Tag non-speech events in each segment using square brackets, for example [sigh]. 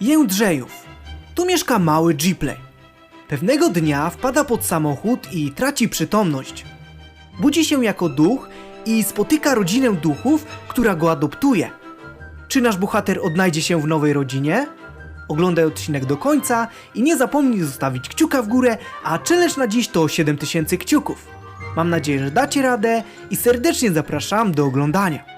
Jędrzejów. Tu mieszka mały Gplay. Pewnego dnia wpada pod samochód i traci przytomność. Budzi się jako duch i spotyka rodzinę duchów, która go adoptuje. Czy nasz bohater odnajdzie się w nowej rodzinie? Oglądaj odcinek do końca i nie zapomnij zostawić kciuka w górę, a challenge na dziś to 7000 kciuków. Mam nadzieję, że dacie radę i serdecznie zapraszam do oglądania.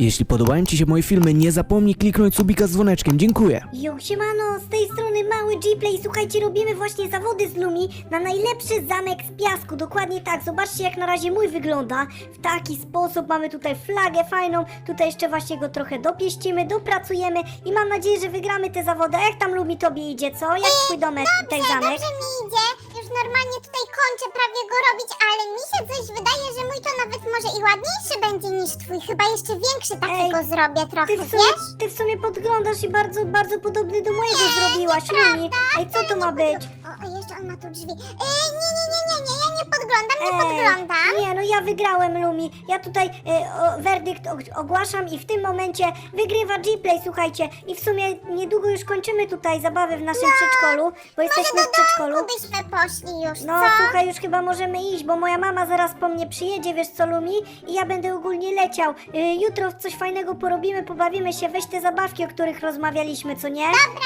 Jeśli podobają Ci się moje filmy, nie zapomnij kliknąć subika z dzwoneczkiem. Dziękuję. Jo, siemano, z tej strony mały G-Play. Słuchajcie, robimy właśnie zawody z Lumi na najlepszy zamek z piasku. Dokładnie tak, zobaczcie jak na razie mój wygląda. W taki sposób mamy tutaj flagę fajną. Tutaj jeszcze właśnie go trochę dopieścimy, dopracujemy i mam nadzieję, że wygramy te zawody. A jak tam Lumi tobie idzie, co? Jak twój domek, tutaj Dobrze, zamek? dobrze mi idzie. Normalnie tutaj kończę prawie go robić, ale mi się coś wydaje, że mój to nawet może i ładniejszy będzie niż twój. Chyba jeszcze większy takiego Ej, zrobię trochę, Ty w, sumie, wiesz? ty w sumie podglądasz i bardzo, bardzo podobny do mojego zrobiłaś, Lumi. Ej, co to ma być? O, o, jeszcze on ma tu drzwi. Ej, nie, nie, nie, nie, nie, ja nie podglądam, nie Ej, podglądam. Nie, no ja wygrałem, Lumi. Ja tutaj e, o, werdykt ogłaszam i w tym momencie wygrywa G-Play, słuchajcie. I w sumie niedługo już kończymy tutaj zabawę w naszym przedszkolu, bo Może jesteśmy do w przedszkolu. domku byśmy poszli już, No co? słuchaj, już chyba możemy iść, bo moja mama zaraz po mnie przyjedzie, wiesz co, Lumi? I ja będę ogólnie leciał. Y, jutro coś fajnego porobimy, pobawimy się, weź te zabawki, o których rozmawialiśmy, co nie? Dobra,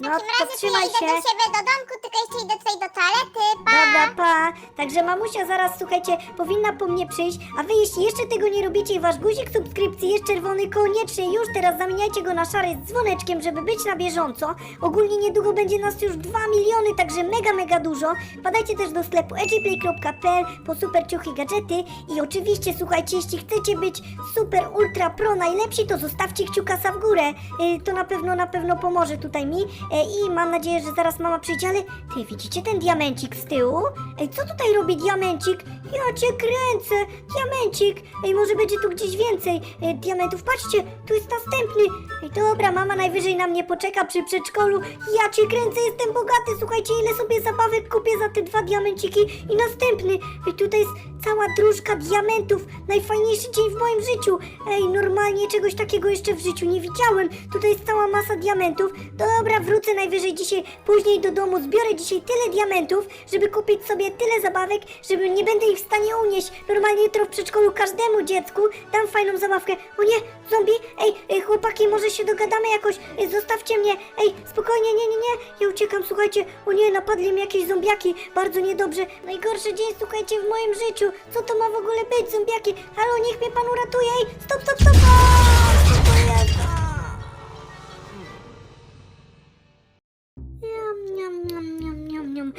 w No, takim to razie ja idę się. do siebie do domku, tylko jeszcze idę tutaj do toalety, pa! Dobra, pa. Także mamusia zaraz, słuchajcie, powinna po mnie przyjść, a wy jeśli jeszcze tego nie robicie i wasz guzik subskrypcji jest czerwony, koniecznie już teraz zamieniajcie go na szary z dzwoneczkiem, żeby być na bieżąco. Ogólnie niedługo będzie nas już 2 miliony, także mega, mega dużo. Padajcie też do sklepu edgyplay.pl po super ciuchy gadżety i oczywiście, słuchajcie, jeśli chcecie być super, ultra pro, najlepsi, to zostawcie kciuka w górę. Y, to na pewno, na pewno pomoże tutaj mi i mam nadzieję, że zaraz mama przyjdzie, ale ty widzicie ten diamencik z tyłu? Ej, co tutaj robi diamencik? Ja cię kręcę, diamencik. Ej, może będzie tu gdzieś więcej e, diamentów. Patrzcie, tu jest następny. Ej, dobra, mama najwyżej na mnie poczeka przy przedszkolu. Ja cię kręcę, jestem bogaty. Słuchajcie, ile sobie zabawek kupię za te dwa diamenciki i następny. Ej, tutaj jest cała dróżka diamentów. Najfajniejszy dzień w moim życiu. Ej, normalnie czegoś takiego jeszcze w życiu nie widziałem. Tutaj jest cała masa diamentów. Dobra, wrócę najwyżej dzisiaj, później do domu. Zbiorę dzisiaj tyle diamentów, żeby kupić sobie tyle zabawek, żeby nie będę ich w stanie unieść. Normalnie jutro w przedszkolu każdemu dziecku dam fajną zabawkę. O nie, zombie? Ej, ej chłopaki, może się dogadamy jakoś. Ej, zostawcie mnie. Ej, spokojnie, nie, nie, nie. Ja uciekam, słuchajcie. O nie, napadli mnie jakieś zombiaki. Bardzo niedobrze. Najgorszy dzień, słuchajcie, w moim życiu. Co to ma w ogóle być, zombiaki? Halo, niech mnie pan uratuje. Ej, stop, stop, stop. To jest? Niam, niam, niam, niam, niam, niam.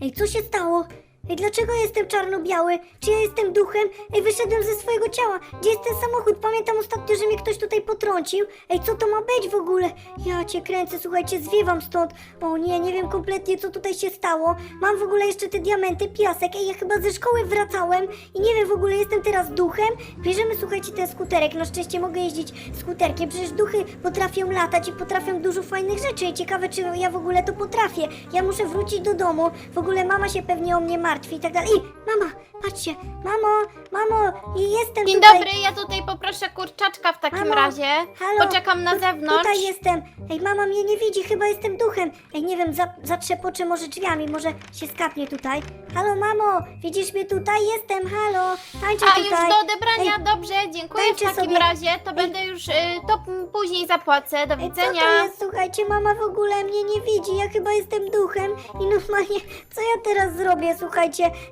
Ej, co się stało? Ej, dlaczego jestem czarno-biały? Czy ja jestem duchem? Ej, wyszedłem ze swojego ciała. Gdzie jest ten samochód? Pamiętam ostatnio, że mnie ktoś tutaj potrącił. Ej, co to ma być w ogóle? Ja cię kręcę, słuchajcie, zwiewam stąd. O nie, nie wiem kompletnie, co tutaj się stało. Mam w ogóle jeszcze te diamenty, piasek. Ej, ja chyba ze szkoły wracałem i nie wiem w ogóle, jestem teraz duchem. Bierzemy, słuchajcie, ten skuterek. Na szczęście mogę jeździć skuterkiem. Przecież duchy potrafią latać i potrafią dużo fajnych rzeczy. I ciekawe, czy ja w ogóle to potrafię. Ja muszę wrócić do domu. W ogóle mama się pewnie o mnie martwi i tak dalej. I mama, patrzcie, mamo, mamo, jestem Dzień tutaj. dobry, ja tutaj poproszę kurczaczka w takim Mamo, razie. halo, Poczekam na tu- zewnątrz. Tutaj jestem. Ej, mama mnie nie widzi, chyba jestem duchem. Ej, nie wiem, za, zatrzepoczę może drzwiami, może się skapnie tutaj. Halo, mamo, widzisz mnie tutaj? Jestem, halo, tańczę A już tutaj. do odebrania, dobrze, dziękuję w tańczę takim sobie. razie. To będę już, y, to później zapłacę. Do Ej, co widzenia. to jest? Słuchajcie, mama w ogóle mnie nie widzi. Ja chyba jestem duchem i normalnie, co ja teraz zrobię? Słuchajcie,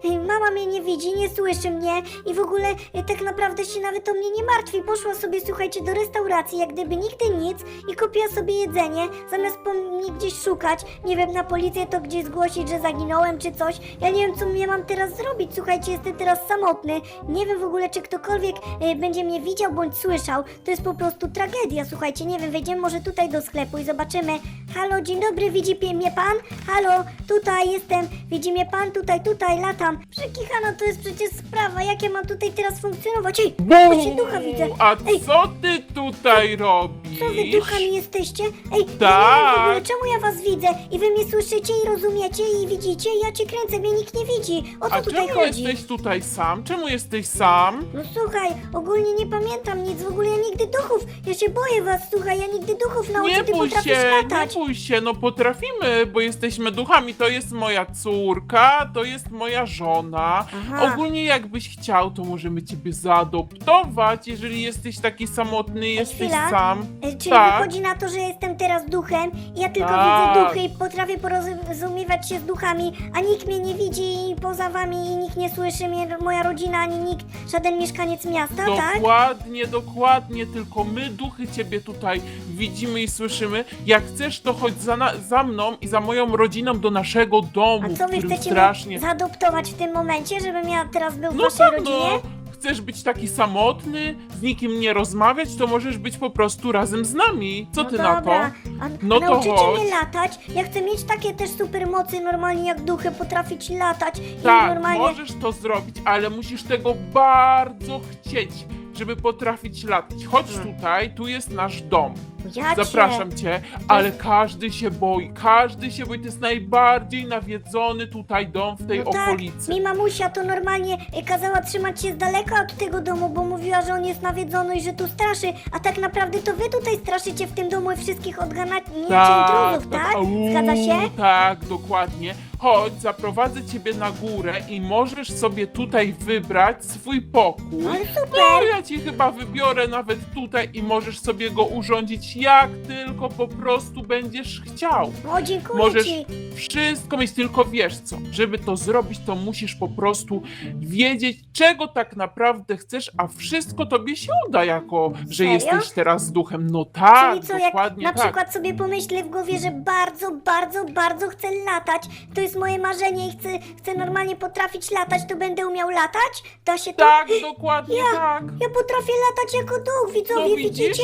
ej, mama mnie nie widzi, nie słyszy mnie i w ogóle e, tak naprawdę się nawet o mnie nie martwi. Poszła sobie, słuchajcie, do restauracji, jak gdyby nigdy nic i kupiła sobie jedzenie, zamiast po mnie gdzieś szukać. Nie wiem, na policję to gdzieś zgłosić, że zaginąłem czy coś. Ja nie wiem, co ja mam teraz zrobić. Słuchajcie, jestem teraz samotny. Nie wiem w ogóle, czy ktokolwiek e, będzie mnie widział bądź słyszał. To jest po prostu tragedia, słuchajcie. Nie wiem, wejdziemy może tutaj do sklepu i zobaczymy. Halo, dzień dobry, widzi mnie pan? Halo, tutaj jestem, widzi mnie pan? Tutaj, tutaj, latam. Przekichana to jest przecież sprawa, jak ja mam tutaj teraz funkcjonować? Ej, właśnie ducha widzę. A Ej, co ty tutaj robisz? co wy duchami jesteście? Ej, ja nie wiem w Tak. ogóle, czemu ja was widzę? I wy mnie słyszycie i rozumiecie i widzicie? Ja cię kręcę, mnie nikt nie widzi. O co A tutaj czemu chodzi? jesteś tutaj sam? Czemu jesteś sam? No słuchaj, ogólnie nie pamiętam nic, w ogóle ja nigdy duchów, ja się boję was, słuchaj, ja nigdy duchów nauczę, Nie ty bój potrafisz się, nie latać. bój się, no potrafimy, bo jesteśmy duchami. To jest moja córka, to jest moja żona. Aha. Ogólnie jakbyś chciał, to możemy ciebie zaadoptować, jeżeli jesteś taki samotny, jesteś chwila. sam. E, Czyli Tak. wychodzi na to, że jestem teraz duchem i ja tylko Tak. widzę duchy i potrafię porozumiewać się z duchami, a nikt mnie nie widzi i poza wami i nikt nie słyszy mnie, moja rodzina, ani nikt, żaden mieszkaniec miasta, tak? Dokładnie, dokładnie, tylko my duchy ciebie tutaj widzimy i słyszymy. Jak chcesz, to chodź za, na, za mną i za moją rodziną do naszego domu, A co w wy którym chcecie strasznie... mnie zaadoptować w tym momencie, żebym ja teraz był w No waszej tak, rodzinie? no. Chcesz być taki samotny, z nikim nie rozmawiać, to możesz być po prostu razem z nami. Co no ty dobra. na to? A, No to nauczycie chodź. mnie latać? Ja chcę mieć takie też super mocy normalnie jak duchy, potrafić latać i Tak, normalnie... możesz to zrobić, ale musisz tego bardzo chcieć, żeby potrafić latać. Chodź Hmm. tutaj, tu jest nasz dom. Ja cię- Zapraszam cię, ale każdy się boi, każdy się boi. To jest najbardziej nawiedzony tutaj dom w tej No tak, okolicy. mi mamusia to normalnie y, kazała trzymać się z daleka od tego domu, bo mówiła, że on jest nawiedzony i że tu straszy, a tak naprawdę to wy tutaj straszycie w tym domu i wszystkich odganiacie intruzów, tak? Au, Zgadza się? Tak, dokładnie. Chodź, zaprowadzę ciebie na górę i możesz sobie tutaj wybrać swój pokój. No, super! ja ci chyba wybiorę nawet tutaj i możesz sobie go urządzić jak tylko po prostu będziesz chciał. O, dziękuję Możesz ci. wszystko mieć, tylko wiesz co, żeby to zrobić, to musisz po prostu wiedzieć, czego tak naprawdę chcesz, a wszystko tobie się uda, jako że Serio? jesteś teraz duchem. No tak, Czyli co, jak dokładnie na tak. przykład sobie pomyślę w głowie, że bardzo, bardzo, bardzo chcę latać, to jest moje marzenie i chcę, chcę normalnie potrafić latać, to będę umiał latać? Da się to? Tak, dokładnie Ja- tak. Ja potrafię latać jako duch, widzowie, No widzisz? widzicie?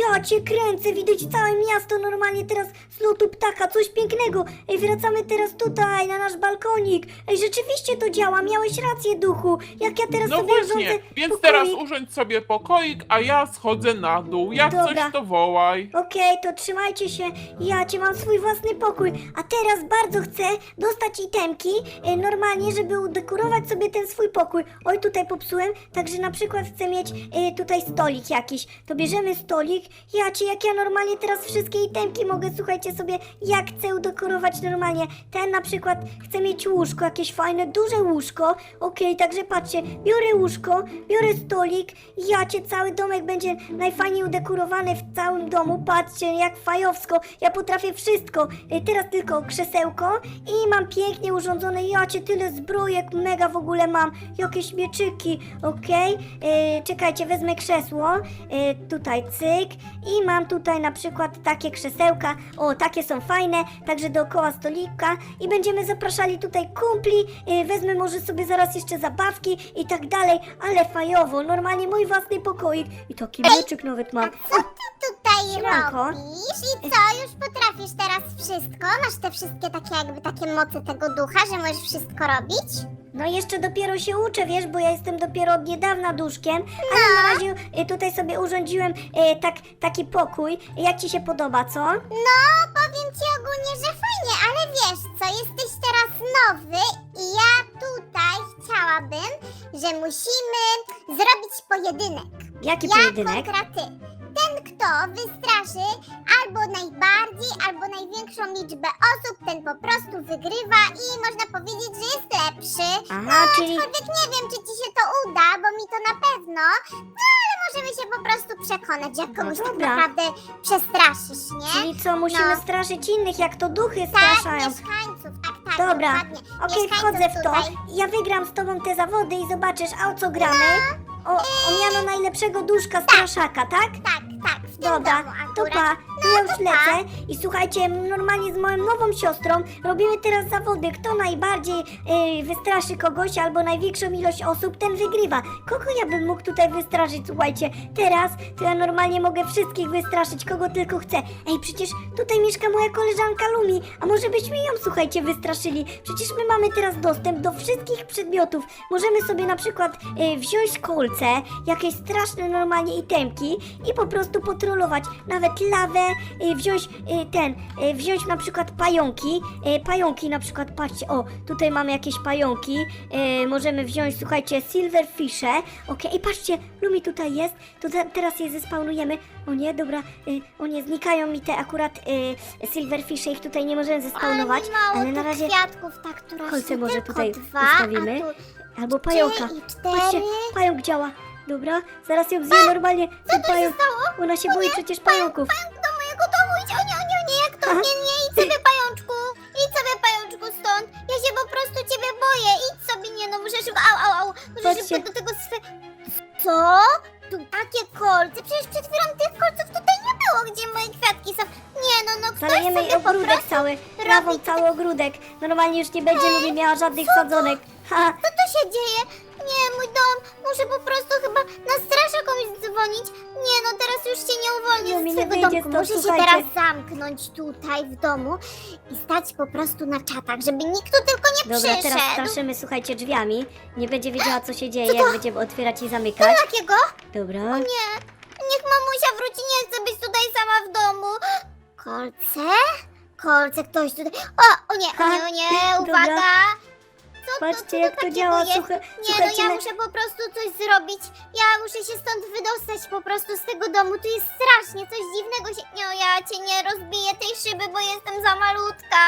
Ja cię kręcę, widać całe miasto normalnie teraz z lotu ptaka, coś pięknego. Ej, wracamy teraz tutaj, na nasz balkonik. Ej, rzeczywiście to działa, miałeś rację, duchu. Jak ja teraz No sobie właśnie, urządzę więc pokoik. teraz urządź sobie pokoik, a ja schodzę na dół. Jak Dobra. coś to wołaj. Okej, to trzymajcie się. Ja cię mam swój własny pokój. A teraz bardzo chcę dostać itemki, e, normalnie, żeby udekorować sobie ten swój pokój. Oj, tutaj popsułem, także na przykład chcę mieć e, tutaj stolik jakiś. To bierzemy stolik. Ja cię, jak ja normalnie teraz wszystkie itemki mogę, słuchajcie sobie, jak chcę udekorować normalnie. Ten na przykład chcę mieć łóżko, jakieś fajne, duże łóżko. Okej, także patrzcie, biorę łóżko, biorę stolik. Ja cię, cały domek będzie najfajniej udekorowany w całym domu. Patrzcie, jak fajowsko. Ja potrafię wszystko. Y, Teraz tylko krzesełko i mam pięknie urządzone. Ja cię, tyle zbrojek mega w ogóle mam. Jakieś mieczyki, okej? Y, Czekajcie, wezmę krzesło. Y, Tutaj cyk. I mam tutaj na przykład takie krzesełka. O, takie są fajne. Także dookoła stolika. I będziemy zapraszali tutaj kumpli. Y, Wezmę może sobie zaraz jeszcze zabawki i tak dalej. Ale fajowo. Normalnie mój własny pokoik. I taki mieczyk nawet mam. Co ty tutaj Siemanko. robisz? I co, już potrafisz teraz wszystko? Masz te wszystkie takie jakby takie moce tego ducha, że możesz wszystko robić? No jeszcze dopiero się uczę, wiesz, bo ja jestem dopiero od niedawna duszkiem, ale na razie y, tutaj sobie urządziłem y, tak, taki pokój. Jak ci się podoba, co? No, powiem ci ogólnie, że fajnie, ale wiesz co, jesteś teraz nowy i ja tutaj chciałabym, że musimy zrobić pojedynek. Jaki ja pojedynek? kontra ty. Kto wystraszy albo najbardziej, albo największą liczbę osób, ten po prostu wygrywa i można powiedzieć, że jest lepszy. Aha, no, czyli- aczkolwiek nie wiem, czy ci się to uda, bo mi to na pewno. No, ale możemy się po prostu przekonać, jak kogoś tak No dobra. naprawdę przestraszysz, nie? Czyli co, musimy No. straszyć innych, jak to duchy Tak, straszają. mieszkańców, tak, tak, Dobra, dokładnie. okej, Mieszkańców wchodzę w to. tutaj. Ja wygram z tobą te zawody i zobaczysz, a o co gramy? O, o miano najlepszego duszka straszaka, tak? Tak, tak, w tym Dobra, domu to akurat. pa, to ja już pa. lecę i słuchajcie, normalnie z moją nową siostrą robimy teraz zawody, kto najbardziej y, wystraszy kogoś albo największą ilość osób, ten wygrywa. Kogo ja bym mógł tutaj wystraszyć, słuchajcie, teraz to ja normalnie mogę wszystkich wystraszyć, kogo tylko chcę. Ej, przecież tutaj mieszka moja koleżanka Lumi, a może byśmy ją, słuchajcie, wystraszyli? Przecież my mamy teraz dostęp do wszystkich przedmiotów. Możemy sobie na przykład y, wziąć kolce, jakieś straszne normalnie itemki i po prostu potrolować. Nawet lawę, y, wziąć y, ten, y, wziąć na przykład pająki. Y, pająki na przykład, patrzcie, o, tutaj mamy jakieś pająki. Y, możemy wziąć, słuchajcie, silverfishe. Okej, i patrzcie, Lumi tutaj jest. To te, teraz je zespawnujemy. O nie, dobra, y, o nie, znikają mi te akurat y, ich tutaj nie możemy zespawnować. Ale mało Ale na razie kwiatków, tak, która kolce może tylko tutaj dwa, ustawimy. Tu Albo pająka. trzy i cztery. Patrzcie, pająk działa. Dobra, zaraz ją zje normalnie. Ten pająk. Ona się boi przecież pająków. Pająk do mojego domu idź, o nie, o nie, o nie, jak to, Aha. nie, nie, idź sobie pajączku, idź sobie pajączku stąd, ja się po prostu ciebie boję, idź sobie, nie no, muszę szybko, au, au, au, muszę Patrzcie. szybko do tego swe... Co? Tu takie kolce, przecież przed chwilą tych kolców tutaj nie było, gdzie moje kwiatki są, nie no, no ktoś Zalejemy jej sobie po ogródek prostu, cały. Trawą robi- cały ogródek. Normalnie już nie będzie lubi miała żadnych sadzonek. Ha, co tu się dzieje? Nie, mój dom, muszę po prostu chyba na straż jakąś dzwonić, nie no, teraz już się nie uwolnię mi z nie swojego wyjdzie domku, stąd, muszę się słuchajcie. teraz zamknąć tutaj w domu i stać po prostu na czatach, żeby nikt tu tylko nie dobra, przyszedł. teraz straszymy, słuchajcie, drzwiami. Nie będzie wiedziała, co się dzieje, jak będziemy otwierać i Co zamykać. takiego? Dobra. Nie, niech mamusia wróci, nie chcę być tutaj sama w domu. Kolce? Kolce, ktoś tutaj... O, o nie, o nie, o nie, Dobra. uwaga! Co, Patrzcie, to, co jak to takiego działa, jest? Nie, no słuchajcie, ja my- muszę po prostu coś zrobić. Ja muszę się stąd wydostać po prostu z tego domu. Tu jest strasznie, coś dziwnego się... Nie, ja cię nie rozbiję tej szyby, bo jestem za malutka.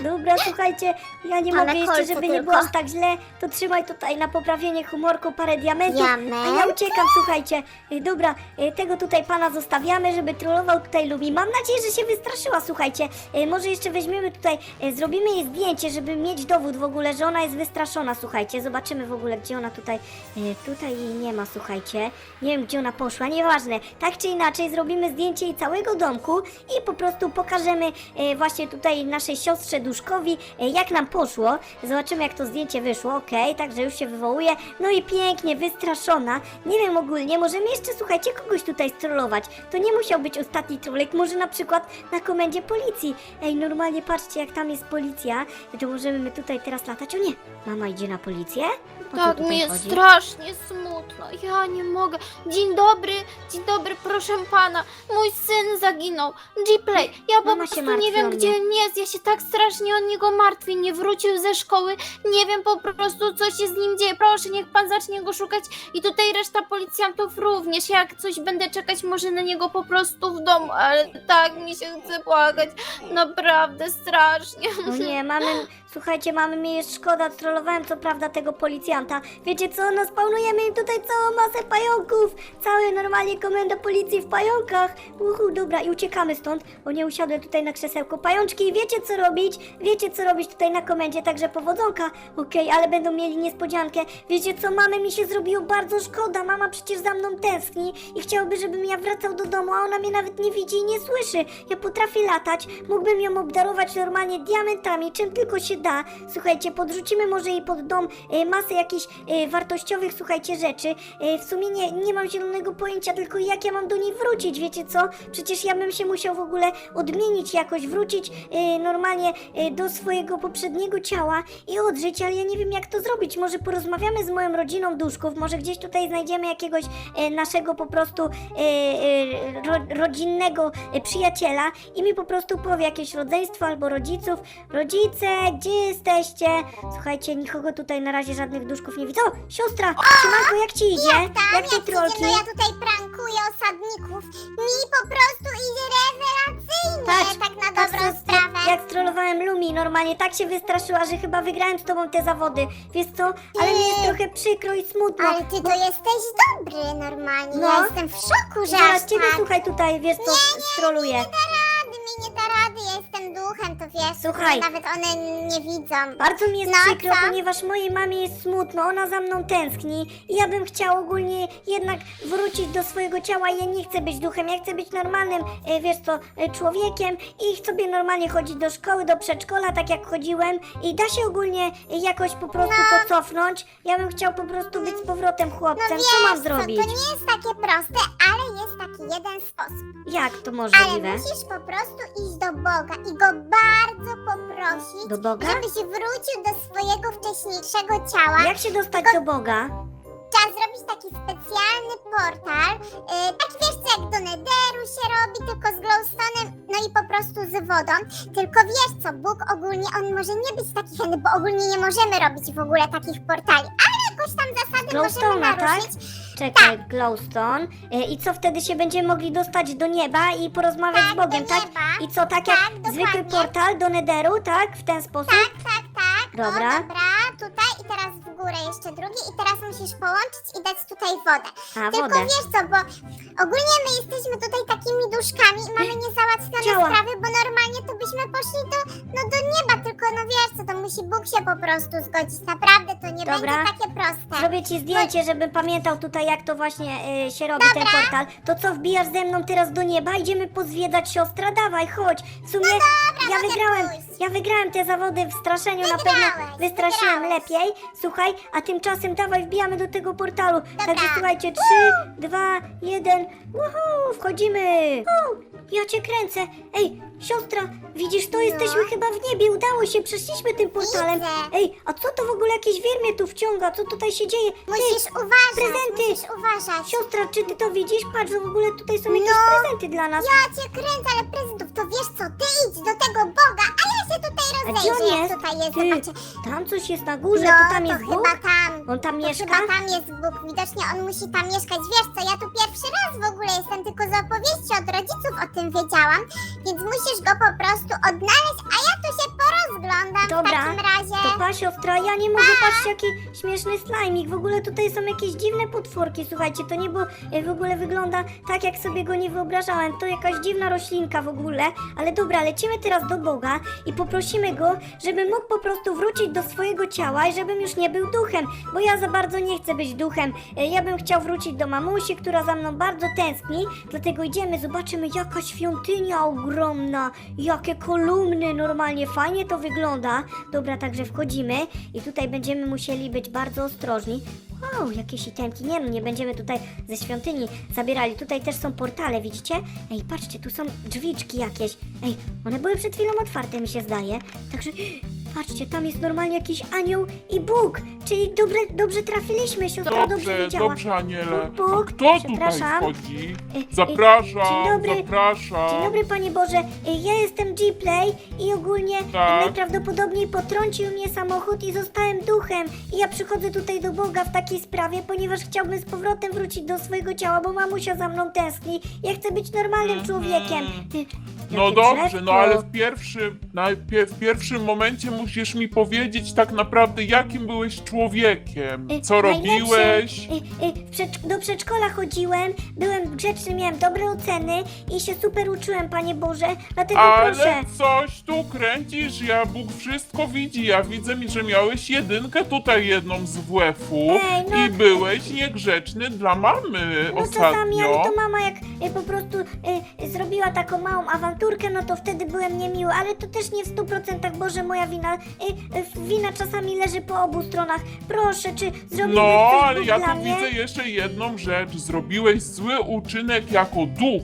Dobra, słuchajcie, ja nie Ale mogę jeszcze, kolce żeby nie tylko. było aż tak źle, to trzymaj tutaj na poprawienie humorku parę diamentów, Diament? a ja uciekam, słuchajcie. Y, Dobra, y, tego tutaj pana zostawiamy, żeby trollował tutaj Lumi. Mam nadzieję, że się wystraszyła, słuchajcie. Y, Może jeszcze weźmiemy tutaj, y, zrobimy jej zdjęcie, żeby mieć dowód w ogóle, że ona jest wystraszona, słuchajcie. Zobaczymy w ogóle, gdzie ona tutaj, y, tutaj jej nie ma, słuchajcie. Nie wiem, gdzie ona poszła, nieważne. Tak czy inaczej, zrobimy zdjęcie jej całego domku i po prostu pokażemy e, właśnie tutaj naszej siostrze Duszkowi, e, jak nam poszło. Zobaczymy, jak to zdjęcie wyszło, okej, także już się wywołuje. No i pięknie, wystraszona. Nie wiem ogólnie, możemy jeszcze, słuchajcie, kogoś tutaj strollować. To nie musiał być ostatni trolek, może na przykład na komendzie policji. Ej, normalnie patrzcie, jak tam jest policja, to możemy my tutaj teraz latać. O nie, mama idzie na policję? Tak, mi jest chodzi? strasznie smutno. Ja nie mogę. Dzień dobry, dzień dobry, proszę pana. Mój syn zaginął. G-Play, ja po Mama się prostu martwi nie wiem, gdzie on jest. Ja się tak strasznie o niego martwię. Nie wrócił ze szkoły. Nie wiem po prostu, co się z nim dzieje. Proszę, niech pan zacznie go szukać. I tutaj reszta policjantów również. Jak coś będę czekać, może na niego po prostu w domu. Ale tak mi się chce płakać. Naprawdę strasznie. No nie, mamy, [laughs] słuchajcie, mamy mi jest szkoda, trollowałem co prawda tego policjanta. Wiecie co, no spawnujemy im tutaj całą masę pająków, całe normalnie komenda policji w pająkach. Uhu, dobra i uciekamy stąd. O nie, usiadłem tutaj na krzesełko. Pajączki, wiecie co robić? Wiecie co robić tutaj na komendzie, także powodzonka. Okej, ale będą mieli niespodziankę. Wiecie co, mamy mi się zrobiło bardzo szkoda, mama przecież za mną tęskni i chciałaby, żebym ja wracał do domu, a ona mnie nawet nie widzi i nie słyszy. Ja potrafię latać, mógłbym ją obdarować normalnie diamentami, czym tylko się Słuchajcie, podrzucimy może jej pod dom e, masę jakichś e, wartościowych, słuchajcie, rzeczy. E, w sumie nie, nie mam zielonego pojęcia, tylko jak ja mam do niej wrócić, wiecie co? Przecież ja bym się musiał w ogóle odmienić jakoś, wrócić normalnie do swojego poprzedniego ciała i odżyć, ale ja nie wiem jak to zrobić. Może porozmawiamy z moją rodziną duszków, może gdzieś tutaj znajdziemy jakiegoś naszego po prostu ro, rodzinnego przyjaciela i mi po prostu powie jakieś rodzeństwo albo rodziców. Rodzice, gdzie jesteście? Słuchajcie, nikogo tutaj na razie żadnych duszków nie widzę. O, siostra, siemanko, jak ci idzie? Tam, jak te jak trolki? idzie, no ja tutaj prankuję osadników. Mi po prostu idzie rewelacyjnie, Patrz, tak na patrz, dobrą jak- sprawę. Jak strollowałem Lumi, normalnie tak się wystraszyła, że chyba wygrałem z tobą te zawody. Wiesz co? Ale mi jest Ty. trochę przykro i smutno. Ale ty to jesteś dobry normalnie, No. ja jestem w szoku, że Zaraz aż ciebie tak. słuchaj tutaj, wiesz co, stroluję. Nie mi nie da duchem, to wiesz, Słuchaj. nawet one nie widzą. Bardzo mi jest No, przykro, co? ponieważ mojej mamie jest smutno, ona za mną tęskni i ja bym chciał ogólnie jednak wrócić do swojego ciała. Ja nie chcę być duchem, ja chcę być normalnym, e, wiesz co, e, człowiekiem i chcę sobie normalnie chodzić do szkoły, do przedszkola, tak jak chodziłem i da się ogólnie jakoś po prostu to cofnąć. Ja bym chciał po prostu być z powrotem No chłopcem. wiesz, co mam zrobić? to nie jest takie proste, ale jest taki jeden sposób. Jak to Ale możliwe? musisz po prostu iść do Boga i go bardzo poprosić, Do Boga? żebyś wrócił do swojego wcześniejszego ciała. Jak się dostać do Boga? Trzeba zrobić taki specjalny portal, yy, taki wiesz co, jak do Nederu się robi, tylko z glowstone'em, no i po prostu z wodą. Tylko wiesz co, Bóg ogólnie, on może nie być taki chętny, bo ogólnie nie możemy robić w ogóle takich portali, ale jakoś tam zasady możemy Glowstone'a, tak? naruszyć. Czekaj, glowstone. E, I co wtedy się będziemy mogli dostać do nieba i porozmawiać Tak, z Bogiem, do tak? nieba. I co, tak Tak, jak dokładnie. zwykły portal do Nederu, tak? W ten sposób? Tak, tak, tak. Dobra. O, dobra, tutaj i teraz w górę jeszcze drugi i teraz musisz połączyć i dać tutaj wodę. A, Tylko wodę. wiesz co, bo ogólnie my jesteśmy tutaj takimi duszkami i mamy niezałatwione Działa. sprawy, bo normalnie to byśmy poszli do, no, do nieba, tylko no wiesz co, to musi Bóg się po prostu zgodzić. Naprawdę to nie Dobra. będzie takie proste. Zrobię ci zdjęcie, żebym pamiętał tutaj, jak to właśnie e, się robi ten portal. To co, wbijasz ze mną teraz do nieba? Idziemy pozwiedzać siostra? Dawaj, chodź. W sumie ja mogę wygrałem, pójść. ja wygrałem te zawody w straszeniu, na pewno Wygrałeś, wystraszyłem wygrałeś. lepiej. Słuchaj, a tymczasem dawaj, wbijamy do tego portalu. Także słuchajcie, 3, 2, 1, Woohoo, wchodzimy. U, ja cię kręcę. Ej, siostra, widzisz to? Jesteśmy chyba w niebie, udało się, przeszliśmy tym portalem. Widzę. Ej, a co to w ogóle jakieś wiermie tu wciąga? Co tutaj się dzieje? Ty, Musisz uważać, prezenty. musisz uważać. Siostra, czy ty to widzisz? Patrz, w ogóle tutaj są jakieś No. prezenty dla nas. Ja cię kręcę, ale prezentów, to wiesz co, ty idź do tego Boga, a ja się tutaj A rozejrzę, gdzie on jak jest? tutaj jest, Ty, zobaczę. tam coś jest na górze, no, to tam jest to Bóg? chyba tam. On tam To mieszka? Chyba tam jest Bóg, widocznie on musi tam mieszkać. Wiesz co, ja tu pierwszy raz w ogóle jestem, tylko z opowieści od rodziców o tym wiedziałam, więc musisz go po prostu odnaleźć, a ja tu się porozglądam Dobra, w takim razie. To pa, siostra, ja nie mogę, patrzcie jaki śmieszny slajmik. W ogóle tutaj są jakieś dziwne potworki, słuchajcie, to niebo e, w ogóle wygląda tak, jak sobie go nie wyobrażałem. To jakaś dziwna roślinka w ogóle. Ale dobra, lecimy teraz do Boga i poprosimy go, żeby mógł po prostu wrócić do swojego ciała i żebym już nie był duchem, bo ja za bardzo nie chcę być duchem. E, Ja bym chciał wrócić do mamusi, która za mną bardzo tęskni, dlatego idziemy, zobaczymy jaka świątynia ogromna, jakie kolumny, normalnie fajnie to wygląda. Dobra, także wchodzimy i tutaj będziemy musieli być bardzo ostrożni. Wow, jakieś itemki. Nie, no nie będziemy tutaj ze świątyni zabierali. Tutaj też są portale, widzicie? Ej, patrzcie, tu są drzwiczki jakieś. Ej, one były przed chwilą otwarte, mi się zdaje. Także patrzcie, tam jest normalnie jakiś anioł i Bóg. Czyli dobre, dobrze trafiliśmy, siostra dobrze Dobrze, wiedziała. dobrze, Aniele. Bóg, A kto tutaj przepraszam. wchodzi? E, e, Zapraszam, dzień dobry. zapraszam. Dzień dobry, panie Boże. Y, Ja jestem G-Play i ogólnie Tak. najprawdopodobniej potrącił mnie samochód i zostałem duchem. I ja przychodzę tutaj do Boga w takiej sprawie, ponieważ chciałbym z powrotem wrócić do swojego ciała, bo mamusia za mną tęskni. Ja chcę być normalnym Mhm. człowiekiem. Y, No jakie dobrze, no ale w pierwszym, najpierw, w pierwszym momencie musisz mi powiedzieć tak naprawdę, jakim byłeś człowiekiem. Y, Co najlepszym. robiłeś? Y, y, w przedsz- do przedszkola chodziłem, byłem grzeczny, miałem dobre oceny i się super uczyłem, panie Boże. Dlatego proszę. Ale coś tu kręcisz, ja Bóg wszystko widzi. Ja widzę, że miałeś jedynkę tutaj jedną z WF-u Ej, no. i byłeś niegrzeczny dla mamy No czasami, ale ostatnio. to mama jak y, po prostu y, zrobiła taką małą awanturkę, no to wtedy byłem niemiły, ale to też nie w 100% Boże moja wina. Y, y, wina czasami leży po obu stronach. Proszę, czy zrobiłbyś No, coś ale ja dla tu mnie? widzę jeszcze jedną rzecz. Zrobiłeś zły uczynek jako duch.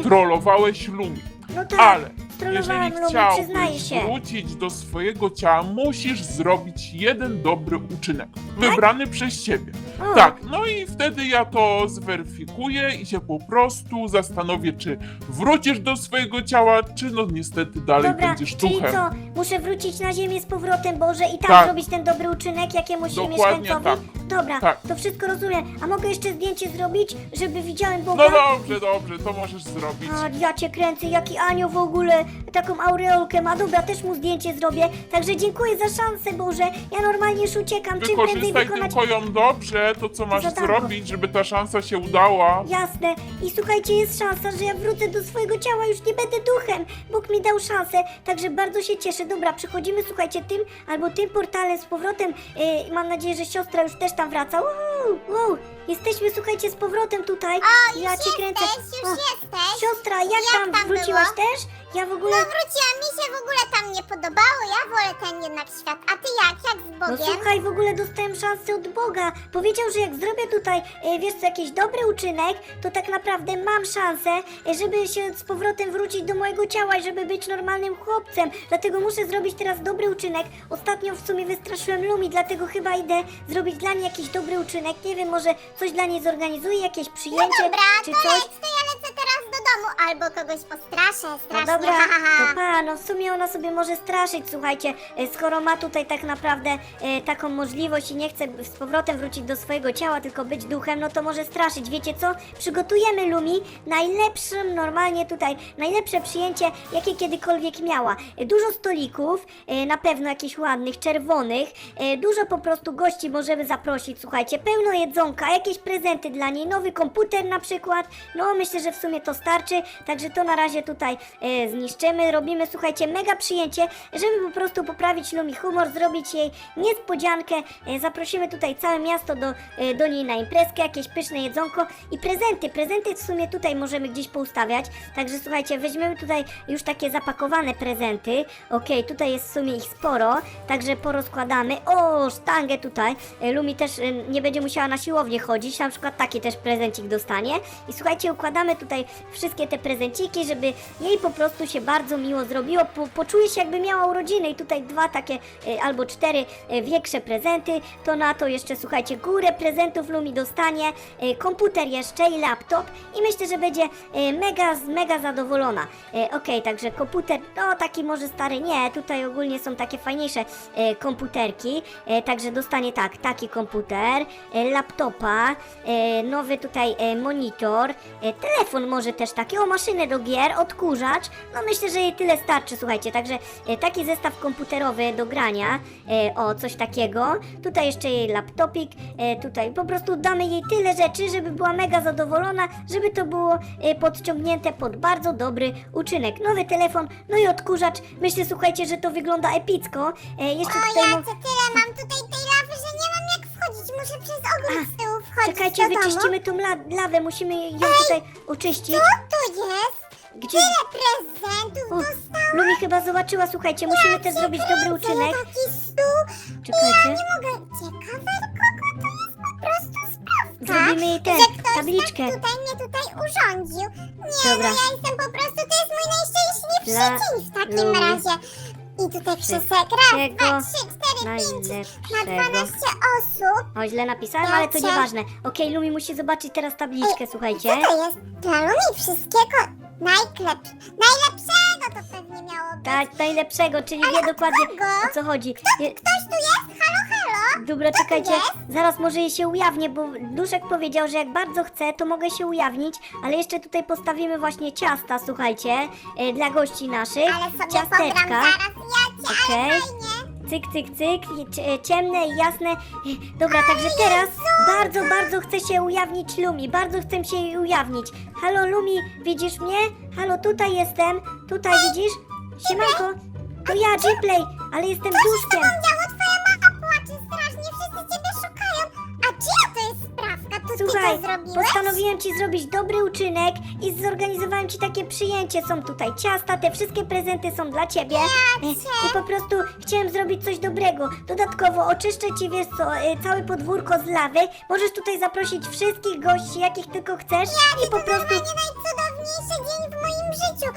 Y. Trollowałeś Lumi. No tak, Ale jeżeli Lumi, przyznaję chciałbyś się. wrócić do swojego ciała, musisz zrobić jeden dobry uczynek. Tak? Wybrany przez ciebie. O. Tak, no i wtedy ja to zweryfikuję i się po prostu zastanowię, czy wrócisz do swojego ciała, czy no niestety dalej Dobra, będziesz czyli duchem. co? Muszę wrócić na ziemię z powrotem, Boże, i tam Tak. zrobić ten dobry uczynek jakiemuś Dokładnie mieszkańcowi? tak. Dobra, Tak. to wszystko rozumiem. A mogę jeszcze zdjęcie zrobić, żeby widziałem No Boga? dobrze, dobrze, to możesz zrobić. A, ja cię kręcę, jaki anioł w ogóle taką aureolkę ma. Dobra, też mu zdjęcie zrobię. Także dziękuję za szansę, Boże. Ja normalnie już uciekam. Czym prędzej Wykorzystaj wykonać... tylko ją dobrze, to co masz zadanko. zrobić, żeby ta szansa się udała. Jasne. I słuchajcie, jest szansa, że ja wrócę do swojego ciała, już nie będę duchem. Bóg mi dał szansę, także bardzo się cieszę. Dobra, przechodzimy, słuchajcie, tym albo tym portalem z powrotem. E, mam nadzieję, że siostra już też tam wraca. Wow, wow. Jesteśmy, słuchajcie, z powrotem tutaj. O, już ja cię kręcę. jesteś, już O, jesteś. Siostra, jak, Jak tam, tam wróciłaś było? też? Ja w ogóle... No wróciłam, mi się w ogóle tam nie podobało, ja wolę ten jednak świat. A ty jak, jak z No Bogiem? słuchaj, w ogóle dostałem szansę od Boga. Powiedział, że jak zrobię tutaj, e, wiesz co, jakiś dobry uczynek, to tak naprawdę mam szansę, e, żeby się z powrotem wrócić do mojego ciała i żeby być normalnym chłopcem. Dlatego muszę zrobić teraz dobry uczynek. Ostatnio w sumie wystraszyłem Lumi, dlatego chyba idę zrobić dla niej jakiś dobry uczynek. Nie wiem, może coś dla niej zorganizuję, jakieś no przyjęcie dobra, czy to coś. lec, to ja lecę teraz do domu, albo kogoś postraszę, No strasznie, dobra, [laughs] to pa, no w sumie ona sobie może straszyć, słuchajcie, e, skoro ma tutaj tak naprawdę e, taką możliwość i nie chce z powrotem wrócić do swojego ciała, tylko być duchem, no to może straszyć. Wiecie co? Przygotujemy Lumi najlepszym, normalnie tutaj, najlepsze przyjęcie, jakie kiedykolwiek miała. E, Dużo stolików, e, na pewno jakichś ładnych, czerwonych, e, dużo po prostu gości możemy zaprosić, słuchajcie, pełno jedzonka, jakieś prezenty dla niej, nowy komputer na przykład, no myślę, że w sumie to starczy, także to na razie tutaj e, zniszczymy, robimy, słuchajcie, mega przyjęcie, żeby po prostu poprawić Lumi humor, zrobić jej niespodziankę, e, zaprosimy tutaj całe miasto do, e, do niej na imprezkę, jakieś pyszne jedzonko i prezenty, prezenty w sumie tutaj możemy gdzieś poustawiać, także słuchajcie, weźmiemy tutaj już takie zapakowane prezenty, okej, tutaj jest w sumie ich sporo, także porozkładamy, o, sztangę tutaj, E, Lumi też nie będzie musiała na siłownię chodzić, na przykład taki też prezencik dostanie. I słuchajcie, układamy tutaj wszystkie te prezenciki, żeby jej po prostu się bardzo miło zrobiło, po, poczuje się jakby miała urodziny i tutaj dwa takie e, albo cztery e, większe prezenty, to na to jeszcze słuchajcie, górę prezentów Lumi dostanie, e, komputer jeszcze i laptop. I myślę, że będzie mega, mega zadowolona. Okej, także komputer, no taki może stary, nie, tutaj ogólnie są takie fajniejsze komputerki, także dostanie tak, taki komputer, laptopa, nowy tutaj monitor, telefon może też taki, o maszynę do gier, odkurzacz, no myślę, że jej tyle starczy, słuchajcie, także e, taki zestaw komputerowy do grania, e, o coś takiego, tutaj jeszcze jej laptopik, e, tutaj po prostu damy jej tyle rzeczy, żeby była mega zadowolona, żeby to było podciągnięte pod bardzo dobry uczynek. Nowy telefon, no i odkurzacz, myślę, słuchajcie, że to wygląda epicko, jeszcze O, tutaj... ja co tyle mam tutaj tej lawy, że nie mam jak wchodzić, muszę przez ogon z tyłu wchodzić Czekajcie, wyczyścimy tą la- lawę, musimy ją tutaj oczyścić. Co to jest? Gdzie? Tyle prezentów O, dostałam. Lumi chyba zobaczyła, słuchajcie, musimy też zrobić dobry uczynek. Taki stół. Czekajcie. Ja nie mogę. Ciekawe, kogo to jest po prostu sprawka. Zrobimy jej ten, że ktoś tabliczkę. Tak tutaj mnie tutaj urządził. Nie, Dobra. no ja jestem po prostu, to jest mój najszczęśliwszy Dla dzień w takim Lumi. razie. I tutaj krzesek raz, dwa, trzy, cztery, pięć. Na najlepszego. 12 osób. O, źle napisałem, ale to nieważne. Okej, Lumi musi zobaczyć teraz tabliczkę, słuchajcie. Co to jest? Dla Lumi wszystkiego najklep... najlepszego to pewnie miało być. Tak, najlepszego, czyli Ale wie dokładnie kogo? o co chodzi. Je- Ktoś tu jest? Halo, halo? Dobra, czekajcie, jest? zaraz może jej się ujawnię, bo Duszek powiedział, że jak bardzo chcę, to mogę się ujawnić, ale jeszcze tutaj postawimy właśnie ciasta, słuchajcie, e, dla gości naszych. Ale sobie pogram Ciasteczka. zaraz, ja cię, Okej. ale fajnie. Cyk, cyk, cyk, i cie- ciemne i jasne. E, Dobra, także teraz bardzo, bardzo chcę się ujawnić Lumi, bardzo chcę się jej ujawnić. Halo Lumi, widzisz mnie? Halo, tutaj jestem, tutaj widzisz? Siemanko, to ja, Gplay, ale jestem duszkiem. Słuchaj, postanowiłem ci zrobić dobry uczynek i zorganizowałem ci takie przyjęcie. Są tutaj ciasta, te wszystkie prezenty są dla ciebie. E, I po prostu chciałem zrobić coś dobrego. Dodatkowo oczyszczę ci, wiesz co, e, całe podwórko z lawy. Możesz tutaj zaprosić wszystkich gości, jakich tylko chcesz. I po prostu... Najcudowniejszy dzień w moim życiu.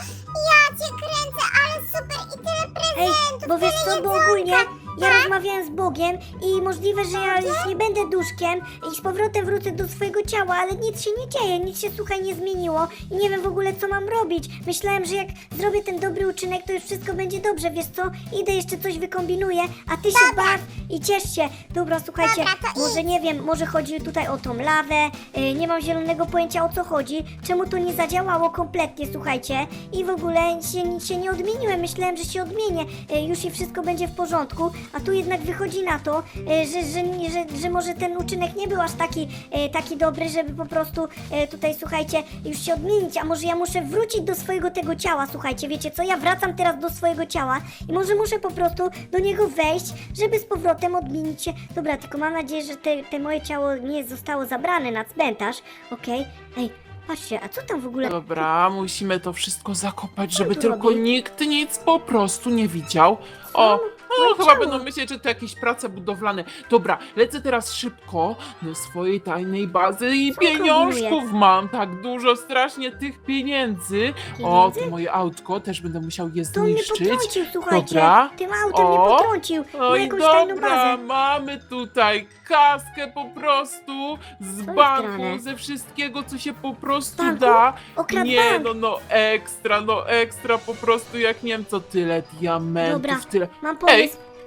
Ja cię kręcę, ale super i tyle Ej, prezentów, bo wiesz co, bo ogólnie ja rozmawiałem z Bogiem i możliwe, że ja już nie będę duszkiem i z powrotem wrócę do swojego ciała, ale nic się nie dzieje, nic się słuchaj nie zmieniło i nie wiem w ogóle co mam robić. Myślałem, że jak zrobię ten dobry uczynek, to już wszystko będzie dobrze, wiesz co? Idę jeszcze coś wykombinuję, a ty się baw i ciesz się. Dobra, słuchajcie, Dobra, to może idź. nie wiem, może chodzi tutaj o tą lawę, y, nie mam zielonego pojęcia o co chodzi, czemu to nie zadziałało kompletnie, słuchajcie, i w ogóle się, się nie odmieniłem, myślałem, że się odmienię, y, już i wszystko będzie w porządku, a tu jednak wychodzi na to, y, że, że, że, że może ten uczynek nie był aż taki, y, taki dobry, żeby po prostu y, tutaj, słuchajcie, już się odmienić, a może ja muszę wrócić do swojego tego ciała, słuchajcie, wiecie co, ja wracam teraz do swojego ciała i może muszę po prostu do niego wejść, żeby z powrotem odmienić się, dobra, tylko mam nadzieję, że te, te moje ciało nie zostało zabrane na cmentarz, okej, ej, patrzcie, a co tam w ogóle... Dobra, musimy to wszystko zakopać, żeby tylko robi? nikt nic po prostu nie widział. O, no chyba będą myśleć, że to jakieś prace budowlane. Dobra, lecę teraz szybko do swojej tajnej bazy i pieniążków mam. Tak dużo strasznie tych pieniędzy. O, Pieniędzy? to moje autko, też będę musiał je To mnie zniszczyć. potrącił, słuchajcie. Dobra. Tym autem mnie O. potrącił. No i tajną dobra, bazę. mamy tutaj kaskę po prostu z jest banku, ze wszystkiego, co się po prostu Banku? da. Okradł Nie, bank. no, no ekstra, no ekstra po prostu jak nie wiem co, tyle diamentów, Dobra, tyle. Mam pomysł. Ej.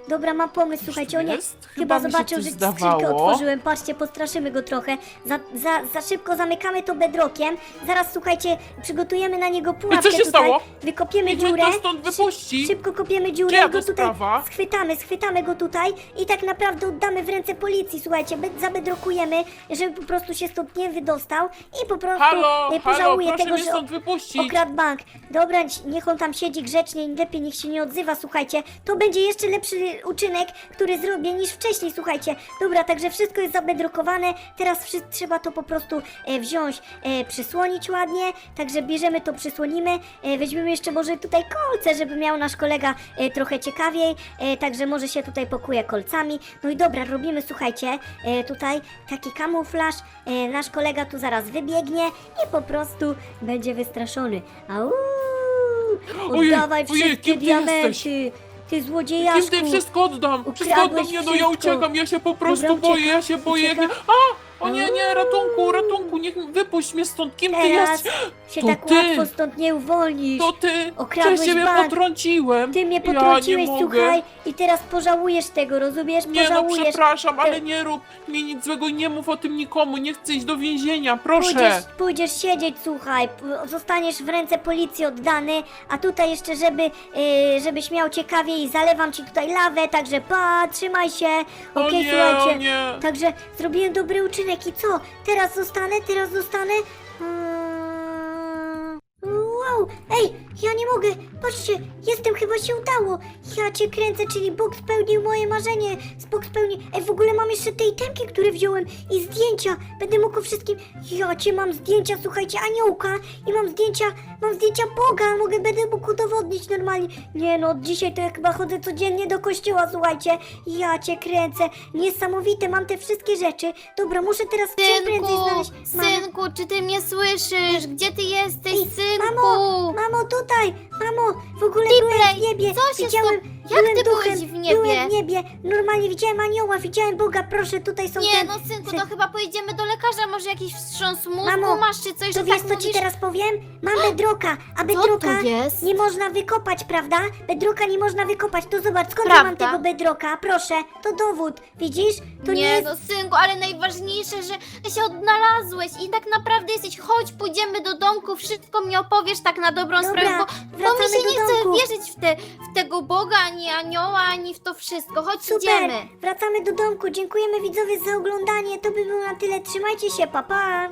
Dobra, mam pomysł, słuchajcie, o nie. Jest? Chyba mi się zobaczył, coś że skrzynkę zdawało. otworzyłem. Patrzcie, postraszymy go trochę. Za, za, za szybko zamykamy to bedrokiem. Zaraz, słuchajcie, przygotujemy na niego pułapkę się tutaj. stało? Wykopiemy Idźmy dziurę. to stąd wypuścić. Szybko kopiemy dziurę Czyja i go to tutaj sprawa? schwytamy, schwytamy go tutaj i tak naprawdę oddamy w ręce policji, słuchajcie, be- zabedrokujemy, żeby po prostu się stąd nie wydostał i po prostu Halo, e, halo, pożałuje proszę tego, mnie że stąd wypuścić. okradł bank. Dobra, niech on tam siedzi grzecznie, lepiej niech się nie odzywa, słuchajcie. To będzie jeszcze lepszy uczynek, który zrobię niż wcześniej, słuchajcie. Dobra, także wszystko jest zabedrokowane. Teraz wszy- trzeba to po prostu e, wziąć, e, przysłonić ładnie. Także bierzemy to, przysłonimy. E, weźmiemy jeszcze może tutaj kolce, żeby miał nasz kolega e, trochę ciekawiej. E, także może się tutaj pokuje kolcami. No i dobra, robimy, słuchajcie, e, tutaj taki kamuflaż. E, nasz kolega tu zaraz wybiegnie i po prostu będzie wystraszony. Au! Ojej, Oddawaj ojej, wszystkie kim ty diamenty! jesteś? Ty Kim złodziejaszku! ty wszystko oddam? Wszystko Ukradłeś oddam, nie no ja wszystko. uciekam, ja się po prostu Dobra, boję, ja się boję. jak nie- ucieka. A! O nie, nie, ratunku, ratunku, niech wypuść mnie stąd, kim ty Teraz jesteś? się To tak ty. łatwo stąd nie uwolnisz! To ty! Okradłeś Przez ciebie bank. potrąciłem! Ty mnie Ja potrąciłeś, nie mogę. słuchaj, i teraz pożałujesz tego, rozumiesz? Nie no, Pożałujesz. przepraszam, ale nie rób mi nic złego i nie mów o tym nikomu, nie chcę iść do więzienia, proszę! Pójdziesz, pójdziesz siedzieć, słuchaj, p- zostaniesz w ręce policji oddany, a tutaj jeszcze, żeby, yy, żebyś miał ciekawiej, zalewam ci tutaj lawę, także pa, trzymaj się, O okej, nie, słuchajcie. o nie! Także zrobiłem dobry uczynek i co? Teraz zostanę, teraz zostanę. Wow, ej, ja nie mogę. Patrzcie, jestem, chyba się udało. Ja cię kręcę, czyli Bóg spełnił moje marzenie. Bóg spełnił. Ej, w ogóle mam jeszcze te itemki, które wziąłem i zdjęcia. Będę mógł wszystkim. Ja cię mam zdjęcia, słuchajcie, aniołka i mam zdjęcia, mam zdjęcia Boga. Mogę, będę mógł udowodnić normalnie. Nie no, od dzisiaj to ja chyba chodzę codziennie do kościoła, słuchajcie. Ja cię kręcę. Niesamowite, mam te wszystkie rzeczy. Dobra, muszę teraz czym prędzej Synku, znaleźć. Synku, czy ty mnie słyszysz? Gdzie ty jesteś, Ej, synku? Mamo, おーマモトタイ Mamo, w ogóle Dipley, byłem w niebie! co się widziałem, sta- Jak byłem ty duchem, byłeś w niebie? Byłem w niebie! Normalnie widziałem anioła, widziałem Boga, proszę, tutaj są Nie, te... no synku, to chyba pojedziemy do lekarza, może jakiś wstrząs mózgu Mamo, masz, czy coś, To że wiesz, tak co ci mówisz? teraz powiem? Mam bedroka, a Co bedroka to jest? nie można wykopać, prawda? Bedroka nie można wykopać, to zobacz, skąd ja mam Prawda. tego bedroka? Proszę, to dowód, widzisz? To nie, nie, jest... no synku, ale najważniejsze, że się odnalazłeś i tak naprawdę jesteś, chodź, pójdziemy do domku, wszystko mi opowiesz tak na dobrą Dobra, sprawę, bo, bo mi wracamy się do nie chce domku. wierzyć w, te, w tego Boga, ani anioła, ani w to wszystko, chodź, Super, idziemy. wracamy do domku, dziękujemy widzowie za oglądanie, to by było na tyle, trzymajcie się, pa pa!